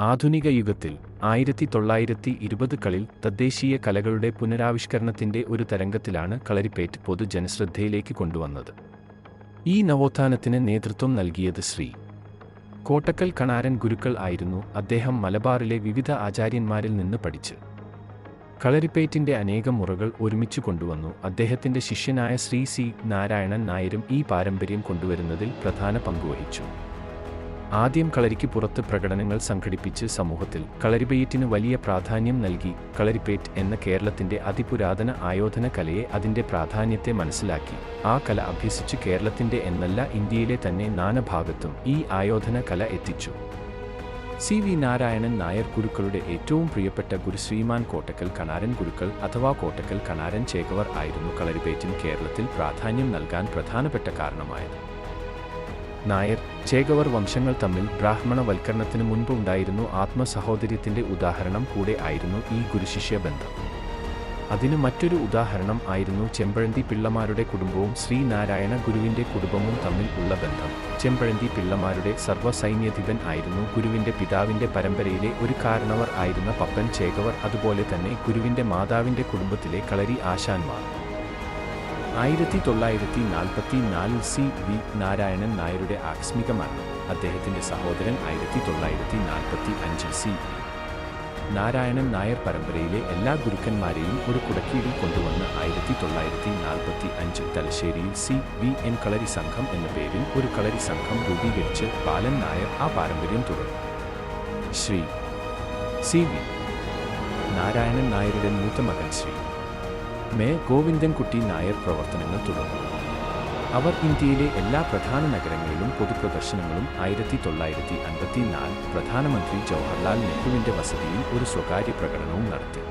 ആധുനിക യുഗത്തിൽ ആയിരത്തി തൊള്ളായിരത്തി ഇരുപതുകളിൽ തദ്ദേശീയ കലകളുടെ പുനരാവിഷ്കരണത്തിന്റെ ഒരു തരംഗത്തിലാണ് കളരിപ്പേറ്റ് പൊതുജനശ്രദ്ധയിലേക്ക് കൊണ്ടുവന്നത്. ഈ നവോത്ഥാനത്തിന് നേതൃത്വം നൽകിയത് ശ്രീ. കോട്ടക്കൽ കണാരൻ ഗുരുക്കൾ ആയിരുന്നു അദ്ദേഹം മലബാറിലെ വിവിധ ആചാര്യന്മാരിൽ നിന്ന് പഠിച്ച്. കളരിപ്പേറ്റിന്റെ അനേകം മുറകൾ ഒരുമിച്ച് കൊണ്ടുവന്നു. അദ്ദേഹത്തിന്റെ ശിഷ്യനായ ശ്രീ സി നാരായണൻ നായരും ഈ പാരമ്പര്യം കൊണ്ടുവരുന്നതിൽ പ്രധാന പങ്കുവഹിച്ചു ആദ്യം കളരിക്ക് പുറത്ത് പ്രകടനങ്ങൾ സംഘടിപ്പിച്ച് സമൂഹത്തിൽ കളരിപ്പയറ്റിന് വലിയ പ്രാധാന്യം നൽകി കളരിപ്പേറ്റ് എന്ന കേരളത്തിന്റെ അതിപുരാതന ആയോധന കലയെ അതിന്റെ പ്രാധാന്യത്തെ മനസ്സിലാക്കി. ആ കല അഭ്യസിച്ച് കേരളത്തിന്റെ എന്നല്ല ഇന്ത്യയിലെ തന്നെ നാനഭാഗത്തും ഈ ആയോധന കല എത്തിച്ചു. സി വി നാരായണൻ നായർ ഗുരുക്കളുടെ ഏറ്റവും പ്രിയപ്പെട്ട ഗുരു ശ്രീമാൻ കോട്ടക്കൽ കണാരൻ ഗുരുക്കൾ അഥവാ കോട്ടക്കൽ കണാരൻ ചേകവർ ആയിരുന്നു കളരിപ്പേറ്റിന് കേരളത്തിൽ പ്രാധാന്യം നൽകാൻ പ്രധാനപ്പെട്ട കാരണമായത്. നായർ ചേകവർ വംശങ്ങൾ തമ്മിൽ ബ്രാഹ്മണവൽക്കരണത്തിന് മുൻപ് ഉണ്ടായിരുന്നു ആത്മസഹോദര്യത്തിന്റെ ഉദാഹരണം കൂടെ ആയിരുന്നു ഈ ഗുരുശിഷ്യ ബന്ധം അതിന് മറ്റൊരു ഉദാഹരണം ആയിരുന്നു ചെമ്പഴന്തി പിള്ളമാരുടെ കുടുംബവും ശ്രീനാരായണ ഗുരുവിന്റെ കുടുംബവും തമ്മിൽ ഉള്ള ബന്ധം. ചെമ്പഴന്തി പിള്ളമാരുടെ സർവസൈന്യധിപൻ ആയിരുന്നു ഗുരുവിന്റെ പിതാവിന്റെ പരമ്പരയിലെ ഒരു കാരണവർ ആയിരുന്ന പപ്പൻ ചേകവർ അതുപോലെ തന്നെ ഗുരുവിന്റെ മാതാവിന്റെ കുടുംബത്തിലെ കളരി ആശാന്മാർ. ആയിരത്തി തൊള്ളായിരത്തി നാൽപ്പത്തി നാലിൽ സി വി നാരായണൻ നായരുടെ ആകസ്മിക മരണം അദ്ദേഹത്തിന്റെ സഹോദരൻ ആയിരത്തി തൊള്ളായിരത്തി നാൽപ്പത്തി അഞ്ചിൽ സി വി. നാരായണൻ നായർ പരമ്പരയിലെ എല്ലാ ഗുരുക്കന്മാരെയും ഒരു കുടക്കീഴിൽ കൊണ്ടുവന്ന് ആയിരത്തി തൊള്ളായിരത്തി നാൽപ്പത്തി അഞ്ച് തലശ്ശേരിയിൽ സി വി എൻ കളരി സംഘം എന്ന പേരിൽ ഒരു കളരി സംഘം രൂപീകരിച്ച് ബാലൻ നായർ ആ പാരമ്പര്യം തുടർന്നു. ശ്രീ. C V. നാരായണൻ നായരുടെ മൂത്ത മകൻ ശ്രീ. മേ ഗോവിന്ദൻകുട്ടി നായർ പ്രവർത്തനങ്ങൾ തുടർന്നു. അവർ ഇന്ത്യയിലെ എല്ലാ പ്രധാന നഗരങ്ങളിലും പൊതുപ്രദർശനങ്ങളും ആയിരത്തി തൊള്ളായിരത്തി അൻപത്തിനാല് പ്രധാനമന്ത്രി ജവഹർലാൽ നെഹ്റുവിന്റെ വസതിയിൽ ഒരു സ്വകാര്യ പ്രകടനവും നടത്തി.